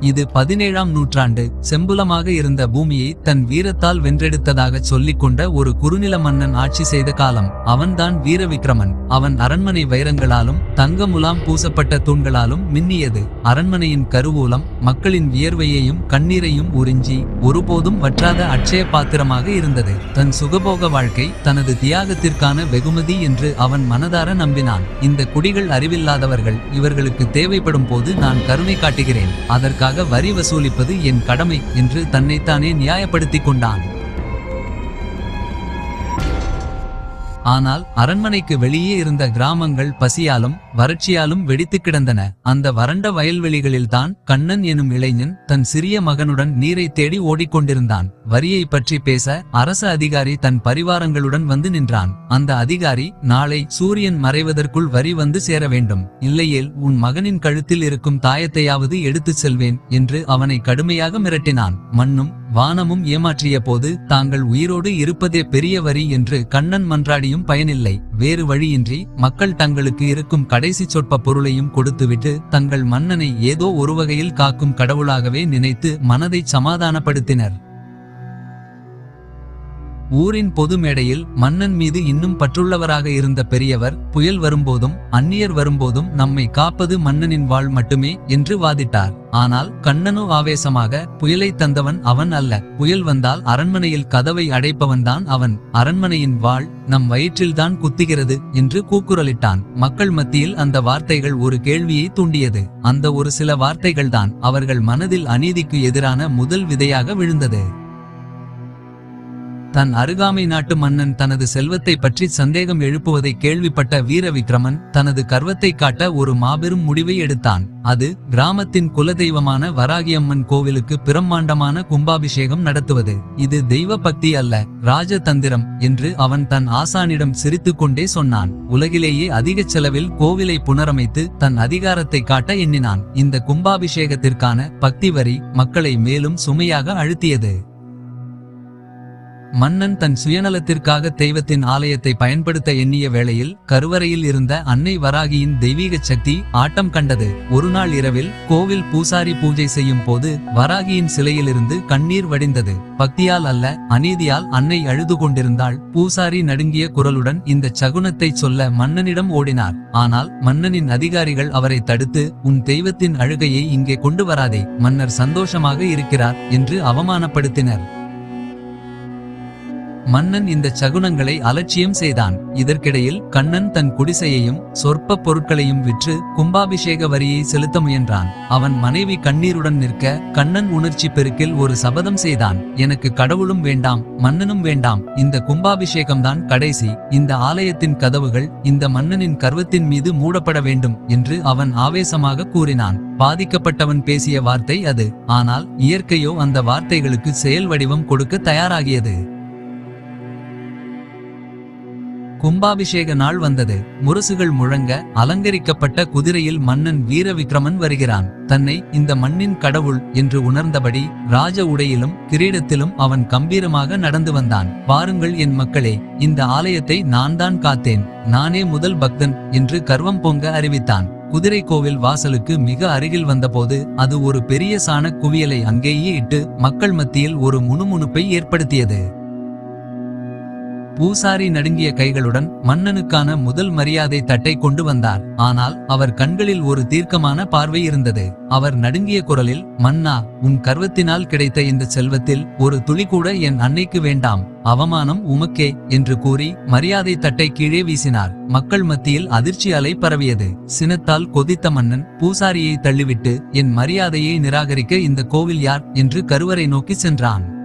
இது பதினேழாம் நூற்றாண்டு. செம்புலமாக இருந்த பூமியை தன் வீரத்தால் வென்றெடுத்ததாகச் சொல்லிக் கொண்ட ஒரு குறுநில மன்னன் ஆட்சி செய்த காலம். அவன்தான் வீரவிக்ரமன். அவன் அரண்மனை வைரங்களாலும் தங்க முலாம் பூசப்பட்ட தூண்களாலும் மின்னியது. அரண்மனையின் கருவூலம் மக்களின் வியர்வையையும் கண்ணீரையும் உறிஞ்சி ஒருபோதும் வற்றாத அட்சய பாத்திரமாக இருந்தது. தன் சுகபோக வாழ்க்கை தனது தியாகத்திற்கான வெகுமதி என்று அவன் மனதார நம்பினான். இந்த குடிகள் அறிவில்லாதவர்கள் இவர்களுக்கு தேவைப்படும் போது நான் கருணை காட்டுகிறேன். அதற்காக வரி வசூலிப்பது என் கடமை என்று தன்னைத்தானே நியாயப்படுத்திக் கொண்டான். ஆனால் அரண்மனைக்கு வெளியே இருந்த கிராமங்கள் பசியாலும் வறட்சியாலும் வெடித்து கிடந்தன. அந்த வறண்ட வயல்வெளிகளில்தான் கண்ணன் எனும் இளைஞன் தன் சிறிய மகனுடன் நீரை தேடி ஓடிக்கொண்டிருந்தான். வரியை பற்றி பேச அரச அதிகாரி தன் பரிவாரங்களுடன் வந்து நின்றான். அந்த அதிகாரி நாளை சூரியன் மறைவதற்குள் வரி வந்து சேர வேண்டும். இல்லையேல் உன் மகனின் கழுத்தில் இருக்கும் தாயத்தையாவது எடுத்துச் செல்வேன் என்று அவனை கடுமையாக மிரட்டினான். மண்ணும் வானமும் ஏமாற்றிய போது தாங்கள் உயிரோடு இருப்பதே பெரிய வரி என்று கண்ணன் மன்றாடியும் பயனில்லை. வேறு வழியின்றி மக்கள் தங்களுக்கு இருக்கும் கடைசி சொற்ப பொருளையும் கொடுத்துவிட்டு தங்கள் மன்னனை ஏதோ ஒரு வகையில் காக்கும் கடவுளாகவே நினைத்து மனதை சமாதானப்படுத்தினர். ஊரின் பொது மேடையில் மன்னன் மீது இன்னும் பற்றுள்ளவராக இருந்த பெரியவர் புயல் வரும்போதும் அந்நியர் வரும்போதும் நம்மை காப்பது மன்னனின் வாழ் மட்டுமே என்று வாதிட்டார். ஆனால் கண்ணனு ஆவேசமாக புயலை தந்தவன் அவன் அல்ல. புயல் வந்தால் அரண்மனையில் கதவை அடைப்பவன்தான் அவன். அரண்மனையின் வாழ் நம் வயிற்றில்தான் குத்துகிறது என்று கூக்குரலிட்டான். மக்கள் மத்தியில் அந்த வார்த்தைகள் ஒரு கேள்வியை தூண்டியது. அந்த ஒரு சில வார்த்தைகள்தான் அவர்கள் மனதில் அநீதிக்கு எதிரான முதல் விதையாக விழுந்தது. தன் அருகாமை நாட்டு மன்னன் தனது செல்வத்தை பற்றி சந்தேகம் எழுப்புவதை கேள்விப்பட்ட வீரவிக்ரமன் தனது கர்வத்தை காட்ட ஒரு மாபெரும் முடிவை எடுத்தான். அது கிராமத்தின் குலதெய்வமான வராகியம்மன் கோவிலுக்கு பிரம்மாண்டமான கும்பாபிஷேகம் நடத்துவது. இது தெய்வ பக்தி அல்ல ராஜதந்திரம் என்று அவன் தன் ஆசானிடம் சிரித்துக்கொண்டே சொன்னான். உலகிலேயே அதிக செலவில் கோவிலை புனரமைத்து தன் அதிகாரத்தை காட்ட எண்ணினான். இந்த கும்பாபிஷேகத்திற்கான பக்தி வரி மக்களை மேலும் சுமையாக அழுத்தியது. மன்னன் தன் சுயநலத்திற்காக தெய்வத்தின் ஆலயத்தை பயன்படுத்த எண்ணிய வேளையில் கருவறையில் இருந்த அன்னை வராகியின் தெய்வீக சக்தி ஆட்டம் கண்டது. ஒருநாள் இரவில் கோவில் பூசாரி பூஜை செய்யும் போது வராகியின் சிலையிலிருந்து கண்ணீர் வடிந்தது. பக்தியால் அல்ல அநீதியால் அன்னை அழுது கொண்டிருந்தாள். பூசாரி நடுங்கிய குரலுடன் இந்த சகுனத்தை சொல்ல மன்னனிடம் ஓடினார். ஆனால் மன்னனின் அதிகாரிகள் அவரை தடுத்து உன் தெய்வத்தின் அழுகையை இங்கே கொண்டு வராதே மன்னர் சந்தோஷமாக இருக்கிறார் என்று அவமானப்படுத்தினர். மன்னன் இந்த சகுனங்களை அலட்சியம் செய்தான். இதற்கிடையில் கண்ணன் தன் குடிசையையும் சொற்ப பொருட்களையும் விற்று கும்பாபிஷேக வரியை செலுத்த முயன்றான். அவன் மனைவி கண்ணீருடன் நிற்க கண்ணன் உணர்ச்சி பெருக்கில் ஒரு சபதம் செய்தான். எனக்கு கடவுளும் வேண்டாம் மன்னனும் வேண்டாம். இந்த கும்பாபிஷேகம்தான் கடைசி. இந்த ஆலயத்தின் கதவுகள் இந்த மன்னனின் கர்வத்தின் மீது மூடப்பட வேண்டும் என்று அவன் ஆவேசமாக கூறினான். பாதிக்கப்பட்டவன் பேசிய வார்த்தை அது. ஆனால் இயற்கையோ அந்த வார்த்தைகளுக்கு செயல் வடிவம் கொடுக்க தயாராகியது. கும்பாபிஷேக நாள் வந்தது. முரசுகள் முழங்க அலங்கரிக்கப்பட்ட குதிரையில் மன்னன் வீரவிக்ரமன் வருகிறான். தன்னை இந்த மண்ணின் கடவுள் என்று உணர்ந்தபடி ராஜ உடையிலும் கிரீடத்திலும் அவன் கம்பீரமாக நடந்து வந்தான். பாருங்கள் என் மக்களே இந்த ஆலயத்தை நான் தான் காத்தேன். நானே முதல் பக்தன் என்று கர்வம் பொங்க அறிவித்தான். குதிரை கோவில் வாசலுக்கு மிக அருகில் வந்தபோது அது ஒரு பெரிய சாண குவியலை அங்கேயே இட்டு மக்கள் மத்தியில் ஒரு முணுமுணுப்பை ஏற்படுத்தியது. பூசாரி நடுங்கிய கைகளுடன் மன்னனுக்கான முதல் மரியாதை தட்டை கொண்டு வந்தார். ஆனால் அவர் கண்களில் ஒரு தீர்க்கமான பார்வை இருந்தது. அவர் நடுங்கிய குரலில் மன்னா உன் கர்வத்தினால் கிடைத்த இந்த செல்வத்தில் ஒரு துளி கூட என் அன்னைக்கு வேண்டாம். அவமானம் உமக்கே என்று கூறி மரியாதை தட்டை கீழே வீசினார். மக்கள் மத்தியில் அதிர்ச்சி அலை பரவியது. சினத்தால் கொதித்த மன்னன் பூசாரியை தள்ளிவிட்டு என் மரியாதையை நிராகரிக்க இந்த கோவில் யார்? என்று கருவறை நோக்கி சென்றான்.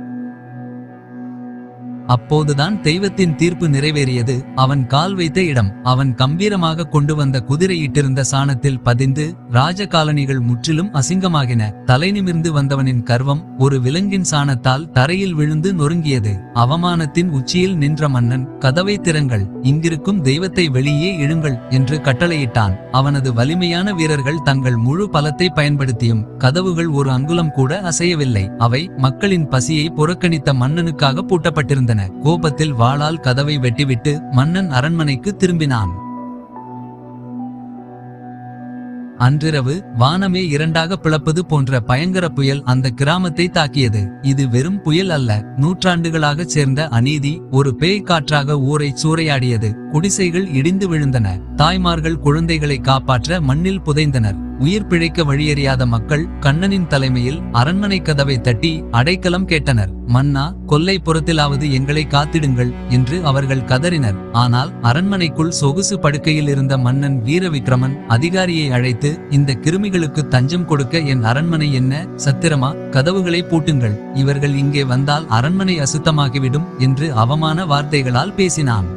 அப்போதுதான் தெய்வத்தின் தீர்ப்பு நிறைவேறியது. அவன் கால் வைத்த இடம் அவன் கம்பீரமாக கொண்டு வந்த குதிரையிட்டிருந்த சாணத்தில் பதிந்து ராஜ காலனிகள் முற்றிலும் அசிங்கமாகின. தலை நிமிர்ந்து வந்தவனின் கர்வம் ஒரு விலங்கின் சாணத்தால் தரையில் விழுந்து நொறுங்கியது. அவமானத்தின் உச்சியில் நின்ற மன்னன் கதவை திறங்கள் இங்கிருக்கும் தெய்வத்தை வெளியே இழுங்கள் என்று கட்டளையிட்டான். அவனது வலிமையான வீரர்கள் தங்கள் முழு பலத்தை பயன்படுத்தியும் கதவுகள் ஒரு அங்குலம் கூட அசையவில்லை. அவை மக்களின் பசியை புறக்கணித்த மன்னனுக்காக பூட்டப்பட்டிருந்தன. கோபத்தில் வாளால் கதவை வெட்டிவிட்டு மன்னன் அரண்மனைக்கு திரும்பினான். அன்றிரவு வானமே இரண்டாக பிளப்பது போன்ற பயங்கர புயல் அந்த கிராமத்தை தாக்கியது. இது வெறும் புயல் அல்ல நூற்றாண்டுகளாக சேர்ந்த அநீதி ஒரு பேய் காற்றாக ஊரை சூறையாடியது. குடிசைகள் இடிந்து விழுந்தன. தாய்மார்கள் குழந்தைகளை காப்பாற்ற மண்ணில் புதைந்தனர். உயிர் பிழைக்க வழியறியாத மக்கள் கண்ணனின் தலைமையில் அரண்மனை கதவை தட்டி அடைக்கலம் கேட்டனர். மன்னா கொல்லை புறத்திலாவது எங்களை காத்திடுங்கள் என்று அவர்கள் கதறினர். ஆனால் அரண்மனைக்குள் சொகுசு படுக்கையில் இருந்த மன்னன் வீரவிக்ரமன் அதிகாரியை அழைத்து இந்த கிருமிகளுக்கு தஞ்சம் கொடுக்க என் அரண்மனை என்ன? சத்திரமா? கதவுகளை பூட்டுங்கள். இவர்கள் இங்கே வந்தால் அரண்மனை அசுத்தமாகிவிடும் என்று அவமான வார்த்தைகளால் பேசினான்.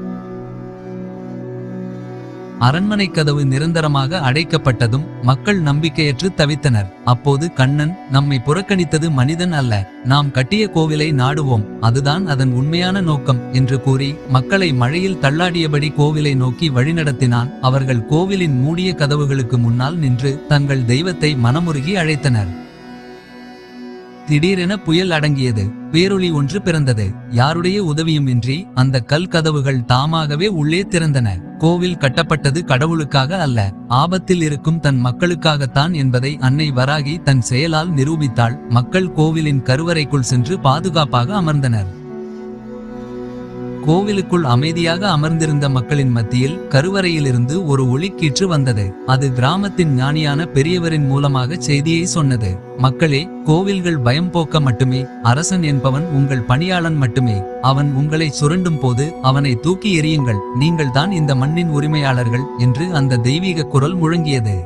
அரண்மனை கதவு நிரந்தரமாக அடைக்கப்பட்டதும் மக்கள் நம்பிக்கையற்று தவித்தனர். அப்போது கண்ணன் நம்மை புறக்கணித்தது மனிதன் அல்ல. நாம் கட்டிய கோவிலை நாடுவோம். அதுதான் அதன் உண்மையான நோக்கம் என்று கூறி மக்களை மழையில் தள்ளாடியபடி கோவிலை நோக்கி வழிநடத்தினான். அவர்கள் கோவிலின் மூடிய கதவுகளுக்கு முன்னால் நின்று தங்கள் தெய்வத்தை மனமுருகி அழைத்தனர். திடீரென புயல் அடங்கியது. பேரொளி ஒன்று பிறந்தது. யாருடைய உதவியும் இன்றி அந்த கல் கதவுகள் தாமாகவே உள்ளே திறந்தன. கோவில் கட்டப்பட்டது கடவுளுக்காக அல்ல ஆபத்தில் இருக்கும் தன் மக்களுக்காகத்தான் என்பதை அன்னை வராகி தன் செயலால் நிரூபித்தாள். மக்கள் கோவிலின் கருவறைக்குள் சென்று பாதுகாப்பாக அமர்ந்தனர். கோவிலுக்குள் அமைதியாக அமர்ந்திருந்த மக்களின் மத்தியில் கருவறையிலிருந்து ஒரு ஒளிக்கீற்று வந்தது. அது கிராமத்தின் ஞானியான பெரியவரின் மூலமாக செய்தியை சொன்னது. மக்களே கோவில்கள் பயம் போக்க மட்டுமே அரசன் என்பவன் உங்கள் பணியாளன் மட்டுமே. அவன் உங்களை சுரண்டும் போது அவனை தூக்கி எறியுங்கள். நீங்கள் தான் இந்த மண்ணின் உரிமையாளர்கள் என்று அந்த தெய்வீக குரல் முழங்கியது.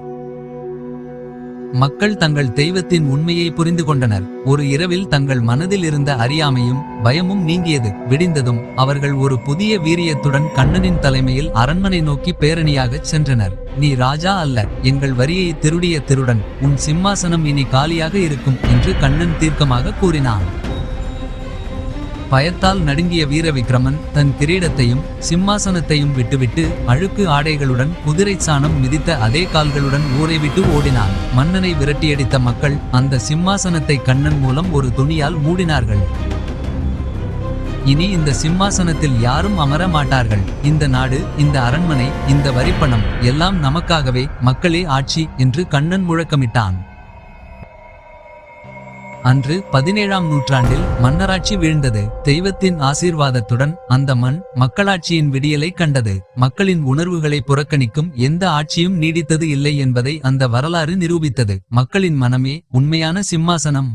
மக்கள் தங்கள் தெய்வத்தின் உண்மையை புரிந்து கொண்டனர். ஒரு இரவில் தங்கள் மனதில் இருந்த அறியாமையும் பயமும் நீங்கியது. விடிந்ததும் அவர்கள் ஒரு புதிய வீரியத்துடன் கண்ணனின் தலைமையில் அரண்மனை நோக்கி பேரணியாகச் சென்றனர். நீ ராஜா அல்ல எங்கள் வரியை திருடிய திருடன் உன் சிம்மாசனம் இனி காலியாக இருக்கும் என்று கண்ணன் தீர்க்கமாக கூறினான். பயத்தால் நடுங்கிய வீரவிக்ரமன் தன் கிரீடத்தையும் சிம்மாசனத்தையும் விட்டுவிட்டு அழுக்கு ஆடைகளுடன் குதிரை சாணம் மிதித்த அதே கால்களுடன் ஊரை விட்டு ஓடினான். மன்னனை விரட்டியடித்த மக்கள் அந்த சிம்மாசனத்தை கண்ணன் மூலம் ஒரு துணியால் மூடினார்கள். இனி இந்த சிம்மாசனத்தில் யாரும் அமர மாட்டார்கள். இந்த நாடு இந்த அரண்மனை இந்த வரிப்பணம் எல்லாம் நமக்காகவே மக்களே ஆட்சி என்று கண்ணன் முழக்கமிட்டான். அன்று பதினேழாம் நூற்றாண்டில் மன்னராட்சி வீழ்ந்தது. தெய்வத்தின் ஆசீர்வாதத்துடன் அந்த மண் மக்களாட்சியின் விடியலை கண்டது. மக்களின் உணர்வுகளை புறக்கணிக்கும் எந்த ஆட்சியும் நீடித்தது இல்லை என்பதை அந்த வரலாறு நிரூபித்தது. மக்களின் மனமே உண்மையான சிம்மாசனம்.